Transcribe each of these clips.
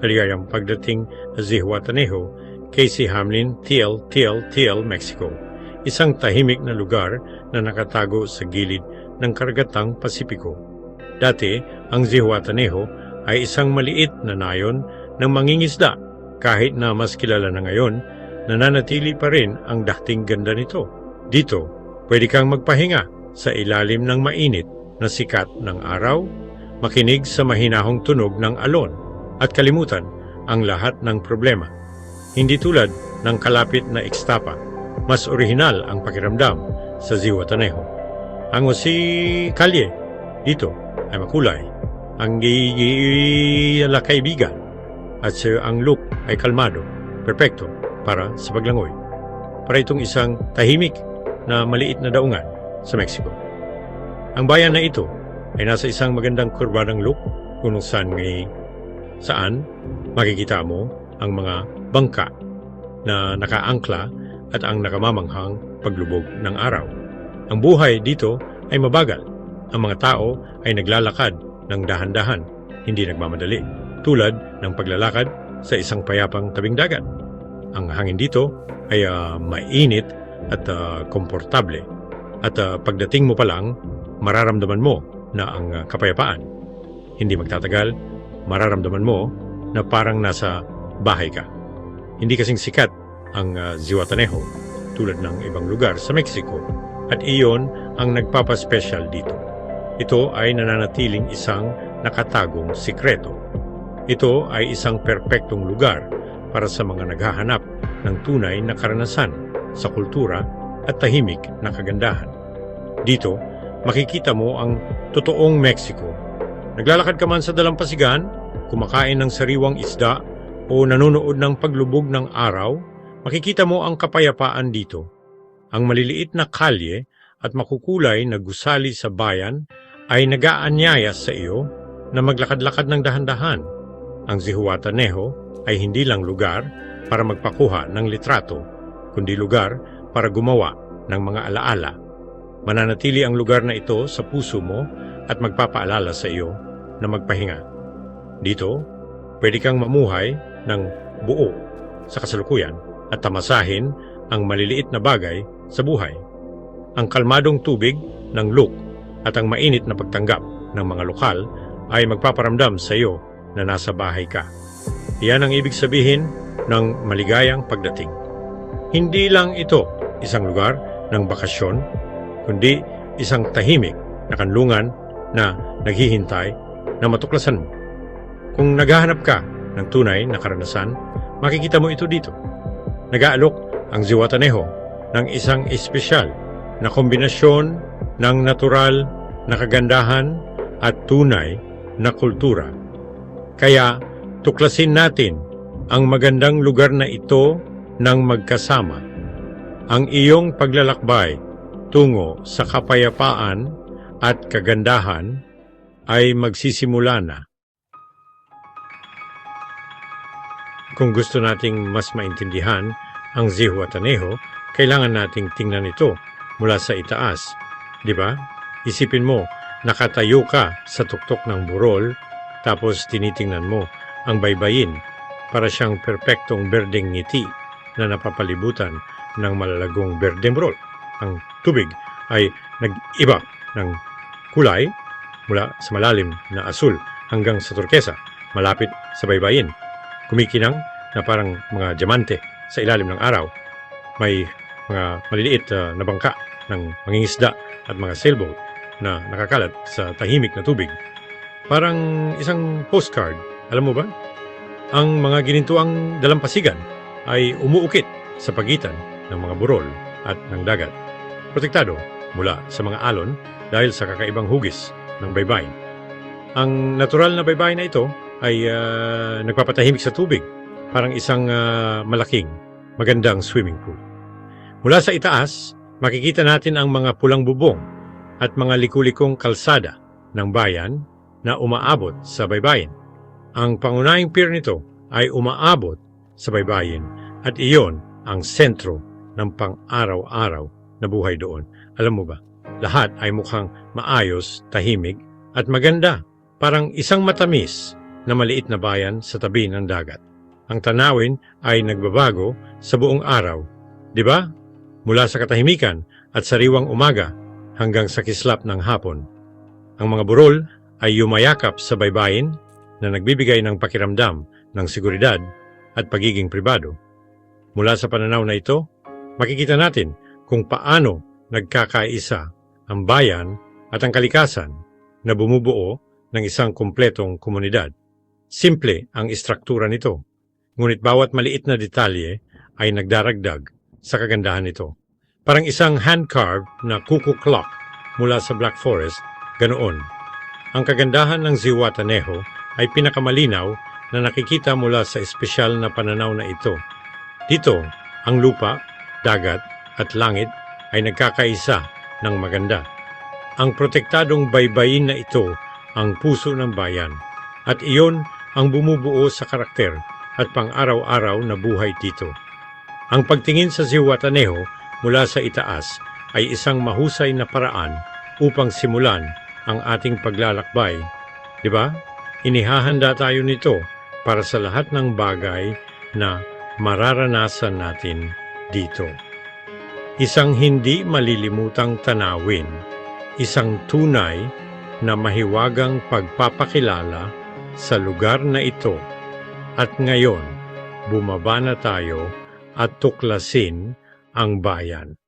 Maligayang pagdating sa Zihuatanejo, Casey Hamlin, TL, TL, TL, Mexico. Isang tahimik na lugar na nakatago sa gilid ng karagatang Pasipiko. Dati, ang Zihuatanejo ay isang maliit na nayon ng mangingisda kahit na mas kilala na ngayon, nananatili pa rin ang dating ganda nito. Dito, pwede kang magpahinga sa ilalim ng mainit na sikat ng araw, makinig sa mahinahong tunog ng alon, at kalimutan ang lahat ng problema. Hindi tulad ng kalapit na Ixtapa, mas orihinal ang pakiramdam sa Zihuatanejo. Ang si Kalye dito ay makulay. Ang kaibigan at si ang look ay kalmado, perpekto para sa paglangoy. Para itong isang tahimik na maliit na daungan sa Mexico. Ang bayan na ito ay nasa isang magandang kurba ng look kung saan ngay saan makikita mo ang mga bangka na nakaangkla at ang nakamamanghang paglubog ng araw. Ang buhay dito ay mabagal. Ang mga tao ay naglalakad ng dahan-dahan, hindi nagmamadali, tulad ng paglalakad sa isang payapang tabing dagat. Ang hangin dito ay ah, mainit at ah, komportable. At ah, pagdating mo pa lang, mararamdaman mo na ang kapayapaan. Hindi magtatagal, mararamdaman mo na parang nasa bahay ka. Hindi kasing sikat ang uh, Zihuatanejo tulad ng ibang lugar sa Mexico at iyon ang nagpapaspecial dito. Ito ay nananatiling isang nakatagong sikreto. Ito ay isang perpektong lugar para sa mga naghahanap ng tunay na karanasan sa kultura at tahimik na kagandahan. Dito, makikita mo ang totoong Mexico. Naglalakad ka man sa dalampasigan, kumakain ng sariwang isda o nanonood ng paglubog ng araw, makikita mo ang kapayapaan dito. Ang maliliit na kalye at makukulay na gusali sa bayan ay nagaanyaya sa iyo na maglakad-lakad ng dahan-dahan. Ang Zihuatanejo ay hindi lang lugar para magpakuha ng litrato, kundi lugar para gumawa ng mga alaala. Mananatili ang lugar na ito sa puso mo at magpapaalala sa iyo na magpahinga. Dito, pwede kang mamuhay ng buo sa kasalukuyan at tamasahin ang maliliit na bagay sa buhay. Ang kalmadong tubig ng look at ang mainit na pagtanggap ng mga lokal ay magpaparamdam sa iyo na nasa bahay ka. Iyan ang ibig sabihin ng maligayang pagdating. Hindi lang ito isang lugar ng bakasyon, kundi isang tahimik na kanlungan na naghihintay na matuklasan mo. Kung naghahanap ka ng tunay na karanasan, makikita mo ito dito. Nag-aalok ang Zihuatanejo ng isang espesyal na kombinasyon ng natural na kagandahan at tunay na kultura. Kaya tuklasin natin ang magandang lugar na ito ng magkasama. Ang iyong paglalakbay tungo sa kapayapaan at kagandahan ay magsisimula na. Kung gusto nating mas maintindihan ang Zihuatanejo, kailangan nating tingnan ito mula sa itaas. Di ba? Isipin mo, nakatayo ka sa tuktok ng burol, tapos tinitingnan mo ang baybayin para siyang perpektong berdeng ngiti na napapalibutan ng malalagong berdeng burol. Ang tubig ay nag-iba ng kulay mula sa malalim na asul hanggang sa turkesa, malapit sa baybayin. Kumikinang na parang mga diamante sa ilalim ng araw. May mga maliliit uh, na bangka ng mangingisda at mga sailboat na nakakalat sa tahimik na tubig. Parang isang postcard, alam mo ba? Ang mga ginintuang dalampasigan ay umuukit sa pagitan ng mga burol at ng dagat. Protektado mula sa mga alon dahil sa kakaibang hugis ng baybayin. Ang natural na baybayin na ito ay uh, nagpapatahimik sa tubig, parang isang uh, malaking, magandang swimming pool. Mula sa itaas, makikita natin ang mga pulang bubong at mga likulikong kalsada ng bayan na umaabot sa baybayin. Ang pangunahing pier nito ay umaabot sa baybayin at iyon ang sentro ng pang-araw-araw na buhay doon. Alam mo ba, lahat ay mukhang maayos, tahimik at maganda. Parang isang matamis na maliit na bayan sa tabi ng dagat. Ang tanawin ay nagbabago sa buong araw, di ba? Mula sa katahimikan at sariwang umaga hanggang sa kislap ng hapon. Ang mga burol ay yumayakap sa baybayin na nagbibigay ng pakiramdam ng seguridad at pagiging pribado. Mula sa pananaw na ito, makikita natin kung paano nagkakaisa ang bayan at ang kalikasan na bumubuo ng isang kumpletong komunidad. Simple ang istruktura nito, ngunit bawat maliit na detalye ay nagdaragdag sa kagandahan nito. Parang isang hand-carved na kuku clock mula sa Black Forest, ganoon. Ang kagandahan ng Ziwatanejo ay pinakamalinaw na nakikita mula sa espesyal na pananaw na ito. Dito, ang lupa, dagat at langit ay nagkakaisa ng maganda. Ang protektadong baybayin na ito ang puso ng bayan at iyon ang bumubuo sa karakter at pang-araw-araw na buhay dito. Ang pagtingin sa Ziwatanejo mula sa itaas ay isang mahusay na paraan upang simulan ang ating paglalakbay. Di ba? Inihahanda tayo nito para sa lahat ng bagay na mararanasan natin dito. Isang hindi malilimutang tanawin, isang tunay na mahiwagang pagpapakilala sa lugar na ito. At ngayon, bumaba na tayo at tuklasin ang bayan.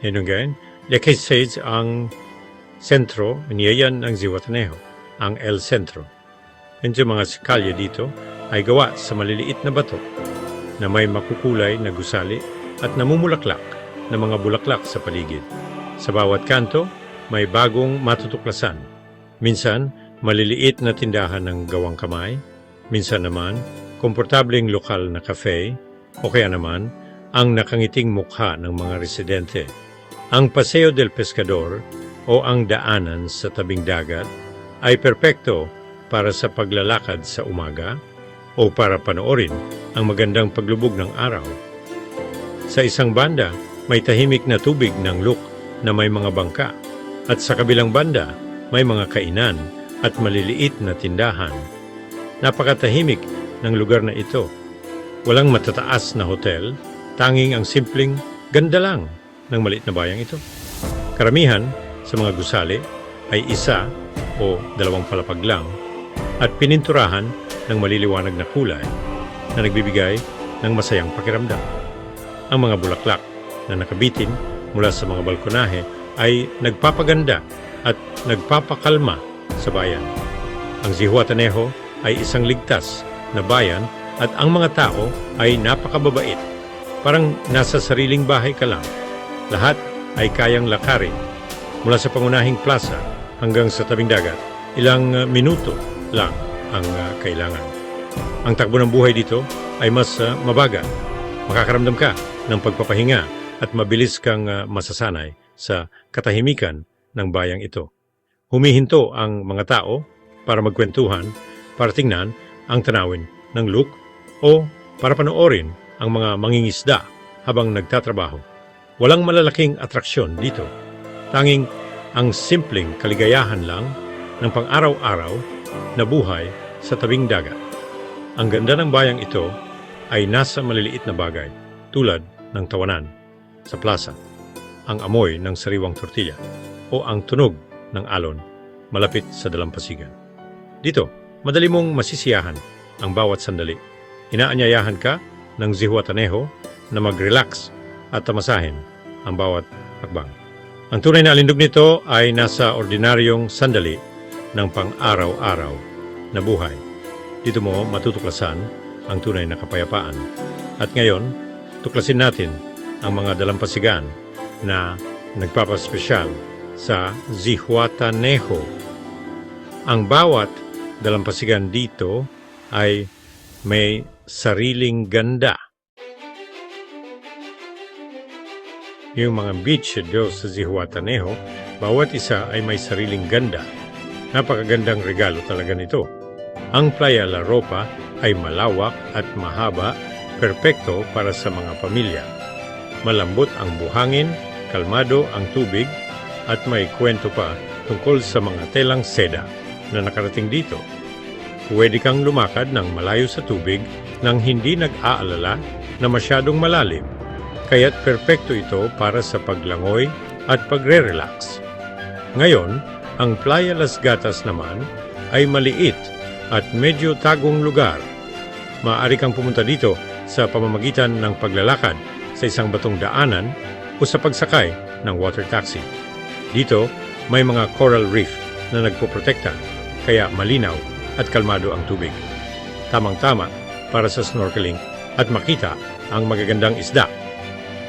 Yan again, Lekay Sage ang sentro, niyayan ng Ziwatanejo, ang El Centro. Medyo mga kalye dito ay gawa sa maliliit na bato na may makukulay na gusali at namumulaklak na mga bulaklak sa paligid. Sa bawat kanto, may bagong matutuklasan. Minsan, maliliit na tindahan ng gawang kamay. Minsan naman, komportableng lokal na cafe o kaya naman ang nakangiting mukha ng mga residente. Ang Paseo del Pescador o ang daanan sa tabing dagat ay perpekto para sa paglalakad sa umaga o para panoorin ang magandang paglubog ng araw. Sa isang banda, may tahimik na tubig ng luk na may mga bangka at sa kabilang banda, may mga kainan at maliliit na tindahan. Napakatahimik ng lugar na ito. Walang matataas na hotel, tanging ang simpleng ganda lang ng maliit na bayang ito. Karamihan sa mga gusali ay isa o dalawang palapag lang at pininturahan ng maliliwanag na kulay na nagbibigay ng masayang pakiramdam. Ang mga bulaklak na nakabitin mula sa mga balkonahe ay nagpapaganda at nagpapakalma sa bayan. Ang Zihuatanejo ay isang ligtas na bayan at ang mga tao ay napakababait. Parang nasa sariling bahay ka lang. Lahat ay kayang lakarin mula sa pangunahing plaza hanggang sa tabing dagat. Ilang uh, minuto lang ang uh, kailangan. Ang takbo ng buhay dito ay mas uh, mabagal. Makakaramdam ka ng pagpapahinga at mabilis kang masasanay sa katahimikan ng bayang ito. Humihinto ang mga tao para magkwentuhan, para tingnan ang tanawin ng look o para panoorin ang mga mangingisda habang nagtatrabaho. Walang malalaking atraksyon dito. Tanging ang simpleng kaligayahan lang ng pang-araw-araw na buhay sa tabing dagat. Ang ganda ng bayang ito ay nasa maliliit na bagay tulad ng tawanan sa plaza, ang amoy ng sariwang tortilla o ang tunog ng alon malapit sa dalampasigan. Dito, madali mong masisiyahan ang bawat sandali. Inaanyayahan ka ng Zihuatanejo na mag-relax at tamasahin ang bawat hakbang. Ang tunay na alindog nito ay nasa ordinaryong sandali ng pang-araw-araw na buhay. Dito mo matutuklasan ang tunay na kapayapaan. At ngayon, tuklasin natin ang mga dalampasigan na nagpapaspesyal sa Zihuatanejo. Ang bawat dalampasigan dito ay may sariling ganda. Yung mga beach do sa Zihuatanejo, bawat isa ay may sariling ganda. Napakagandang regalo talaga nito. Ang Playa La Ropa ay malawak at mahaba, perpekto para sa mga pamilya. Malambot ang buhangin, kalmado ang tubig, at may kwento pa tungkol sa mga telang seda na nakarating dito. Pwede kang lumakad ng malayo sa tubig nang hindi nag-aalala na masyadong malalim, kaya't perpekto ito para sa paglangoy at pagre-relax. Ngayon, ang Playa Las Gatas naman ay maliit at medyo tagong lugar. Maaari kang pumunta dito sa pamamagitan ng paglalakad sa isang batong daanan o sa pagsakay ng water taxi. Dito, may mga coral reef na nagpoprotekta, kaya malinaw at kalmado ang tubig. Tamang-tama para sa snorkeling at makita ang magagandang isda.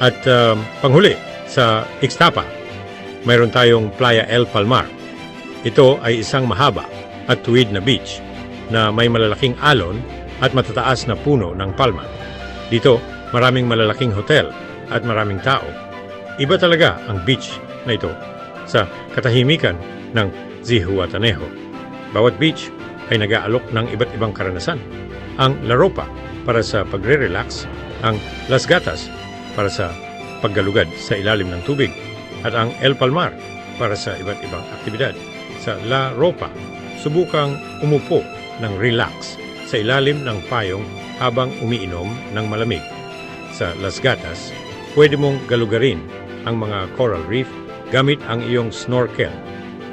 At um, panghuli, sa Ixtapa, mayroon tayong Playa El Palmar. Ito ay isang mahaba at tuwid na beach na may malalaking alon at matataas na puno ng palma. Dito, maraming malalaking hotel at maraming tao. Iba talaga ang beach na ito sa katahimikan ng Zihuatanejo. Bawat beach ay nag-aalok ng iba't ibang karanasan. Ang La Ropa para sa pagre-relax, ang Las Gatas para sa paggalugad sa ilalim ng tubig, at ang El Palmar para sa iba't ibang aktibidad. Sa La Ropa, subukang umupo ng relax sa ilalim ng payong habang umiinom ng malamig. Sa Las Gatas, pwede mong galugarin ang mga coral reef gamit ang iyong snorkel.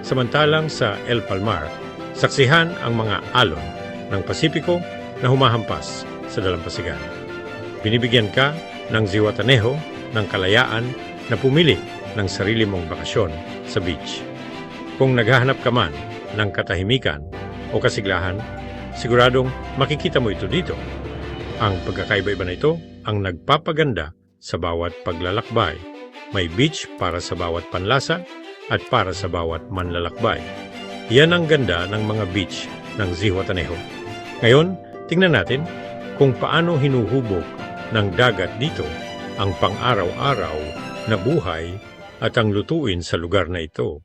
Samantalang sa El Palmar, saksihan ang mga alon ng Pasipiko na humahampas sa dalampasigan. Binibigyan ka ng Ziwatanejo ng kalayaan na pumili ng sarili mong bakasyon sa beach. Kung naghahanap ka man ng katahimikan o kasiglahan, siguradong makikita mo ito dito. Ang pagkakaiba-iba na ito ang nagpapaganda sa bawat paglalakbay. May beach para sa bawat panlasa at para sa bawat manlalakbay. Yan ang ganda ng mga beach ng Zihuatanejo. Ngayon, tingnan natin kung paano hinuhubog ng dagat dito ang pang-araw-araw na buhay at ang lutuin sa lugar na ito.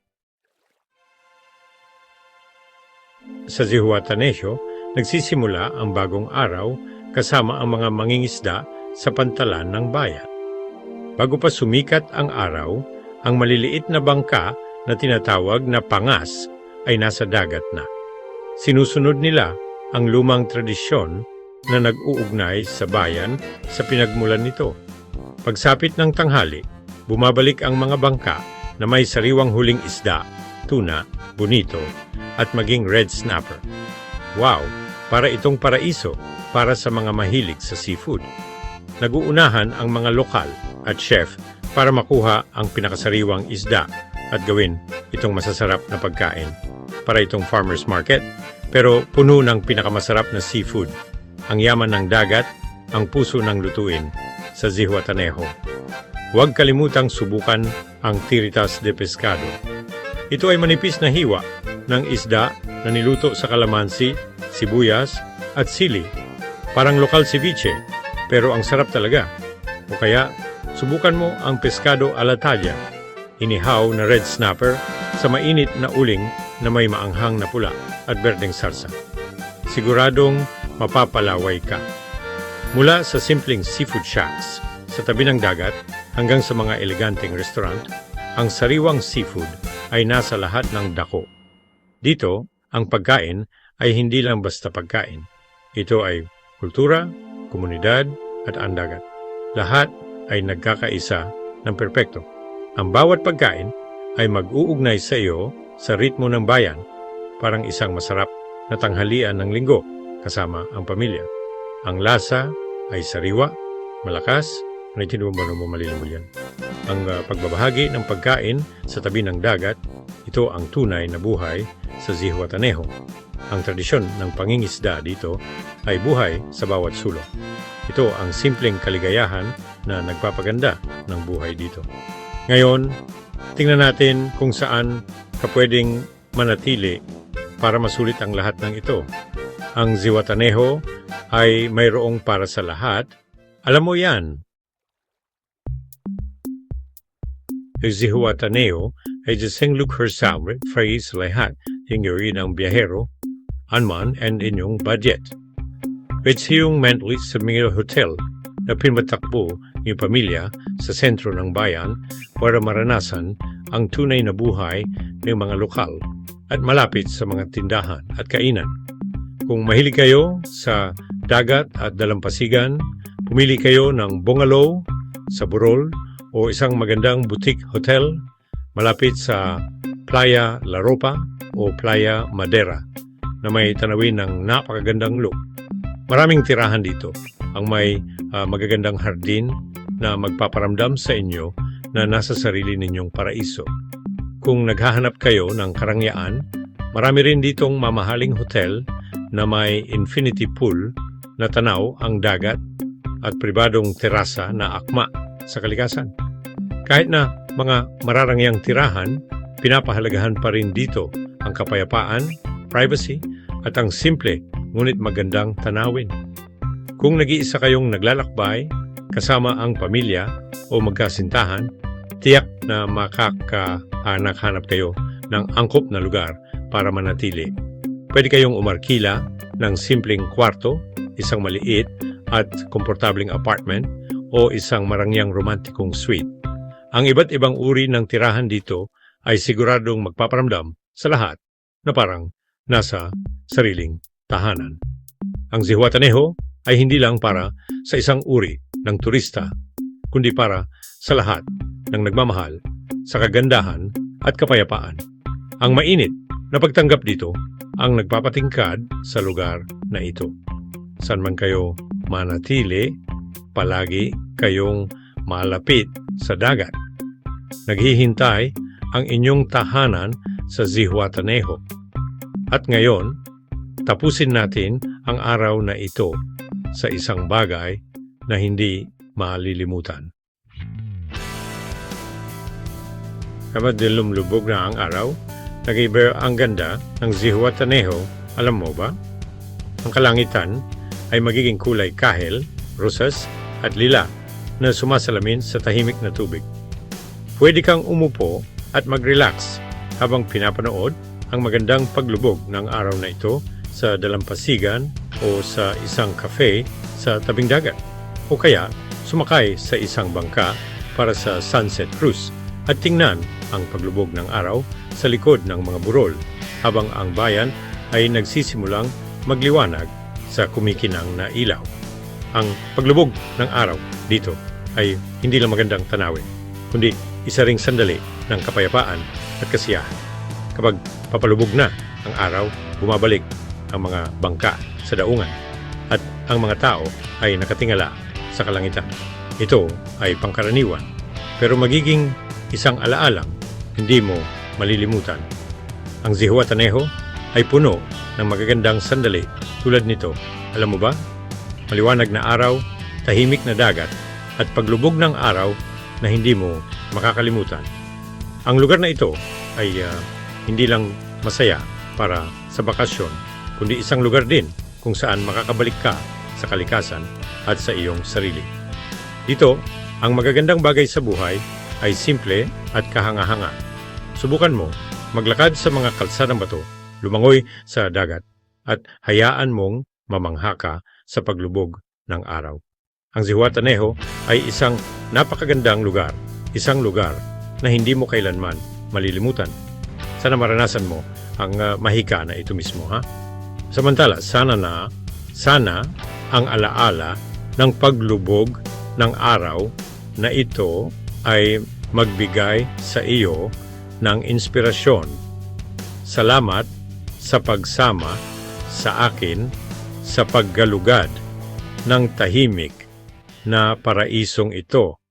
Sa Zihuatanejo, nagsisimula ang bagong araw kasama ang mga mangingisda sa pantalan ng bayan. Bago pa sumikat ang araw, ang maliliit na bangka na tinatawag na pangas ay nasa dagat na. Sinusunod nila ang lumang tradisyon na nag-uugnay sa bayan sa pinagmulan nito. Pagsapit ng tanghali, bumabalik ang mga bangka na may sariwang huling isda, tuna, bonito, at maging red snapper. Wow! Para itong paraiso para sa mga mahilig sa seafood. Naguunahan ang mga lokal at chef para makuha ang pinakasariwang isda at gawin itong masasarap na pagkain. Para itong farmer's market, pero puno ng pinakamasarap na seafood. Ang yaman ng dagat, ang puso ng lutuin sa Zihuatanejo. Huwag kalimutang subukan ang tiritas de pescado. Ito ay manipis na hiwa ng isda na niluto sa kalamansi, sibuyas, at sili. Parang lokal ceviche, pero ang sarap talaga. O kaya, subukan mo ang pescado a la talla, inihaw na red snapper sa mainit na uling na may maanghang na pula at berdeng sarsa. Siguradong mapapalaway ka. Mula sa simpleng seafood shacks sa tabi ng dagat hanggang sa mga eleganteng restaurant, ang sariwang seafood ay nasa lahat ng dako. Dito, ang pagkain ay hindi lang basta pagkain. Ito ay kultura, komunidad, at ang dagat. Lahat ay nagkakaisa ng perpekto. Ang bawat pagkain ay mag-uugnay sa iyo sa ritmo ng bayan, parang isang masarap na tanghalian ng linggo kasama ang pamilya. Ang lasa ay sariwa, malakas, Naintindihan mo mo malinaw yan. Ang uh, pagbabahagi ng pagkain sa tabi ng dagat, ito ang tunay na buhay sa Zihuatanejo. Ang tradisyon ng pangingisda dito ay buhay sa bawat sulok. Ito ang simpleng kaligayahan na nagpapaganda ng buhay dito. Ngayon, tingnan natin kung saan ka pwedeng manatili para masulit ang lahat ng ito. Ang Zihuatanejo ay mayroong para sa lahat. Alam mo yan, Zihuataneo ay gising lukhersabre phrase lahat hinggiri ng biyahero, anman and inyong budget. Bitsiyong mentally sa mga hotel na pinmatakbo yung pamilya sa sentro ng bayan para maranasan ang tunay na buhay ng mga lokal at malapit sa mga tindahan at kainan. Kung mahilig kayo sa dagat at dalampasigan, pumili kayo ng bungalow sa Burol o isang magandang boutique hotel malapit sa Playa La Ropa o Playa Madera na may tanawin ng napakagandang look. Maraming tirahan dito ang may ah, magagandang hardin na magpaparamdam sa inyo na nasa sarili ninyong paraiso. Kung naghahanap kayo ng karangyaan, marami rin ditong mamahaling hotel na may infinity pool na tanaw ang dagat at pribadong terasa na akma sa kalikasan. Kahit na mga mararangyang tirahan, pinapahalagahan pa rin dito ang kapayapaan, privacy, at ang simple ngunit magandang tanawin. Kung nag-iisa kayong naglalakbay, kasama ang pamilya o magkasintahan, tiyak na makakahanap-hanap kayo ng angkop na lugar para manatili. Pwede kayong umarkila ng simpleng kwarto, isang maliit at komportabling apartment o isang marangyang romantikong suite. Ang iba't ibang uri ng tirahan dito ay siguradong magpaparamdam sa lahat na parang nasa sariling tahanan. Ang Zihuatanejo ay hindi lang para sa isang uri ng turista, kundi para sa lahat ng nagmamahal sa kagandahan at kapayapaan. Ang mainit na pagtanggap dito ang nagpapatingkad sa lugar na ito. San man kayo manatili, palagi kayong malapit sa dagat. Naghihintay ang inyong tahanan sa Zihuatanejo. At ngayon, tapusin natin ang araw na ito sa isang bagay na hindi malilimutan. Kapag lumlubog na ang araw, nag-iba ang ganda ng Zihuatanejo, alam mo ba? Ang kalangitan ay magiging kulay kahel, rosas at lila na sumasalamin sa tahimik na tubig. Pwede kang umupo at mag-relax habang pinapanood ang magandang paglubog ng araw na ito sa dalampasigan o sa isang cafe sa tabing dagat. O kaya sumakay sa isang bangka para sa sunset cruise at tingnan ang paglubog ng araw sa likod ng mga burol habang ang bayan ay nagsisimulang magliwanag sa kumikinang na ilaw. Ang paglubog ng araw dito ay hindi lang magandang tanawin, kundi isa ring sandali ng kapayapaan at kasiyahan. Kapag papalubog na ang araw, bumabalik ang mga bangka sa daungan at ang mga tao ay nakatingala sa kalangitan. Ito ay pangkaraniwan pero magiging isang alaalang hindi mo malilimutan. Ang Zihuatanejo ay puno ng magagandang sandali tulad nito. Alam mo ba? Maliwanag na araw, tahimik na dagat at paglubog ng araw na hindi mo makakalimutan. Ang lugar na ito ay ah, hindi lang masaya para sa bakasyon, kundi isang lugar din kung saan makakabalik ka sa kalikasan at sa iyong sarili. Dito, ang magagandang bagay sa buhay ay simple at kahanga-hanga. Subukan mo maglakad sa mga kalsadang bato, lumangoy sa dagat, at hayaan mong mamangha ka sa paglubog ng araw. Ang Zihuatanejo ay isang napakagandang lugar, isang lugar na hindi mo kailanman malilimutan. Sana maranasan mo ang ah, mahika na ito mismo, ha? Samantala, sana na, sana ang alaala ng paglubog ng araw na ito ay magbigay sa iyo ng inspirasyon. Salamat sa pagsama sa akin sa paggalugad ng tahimik na paraisong ito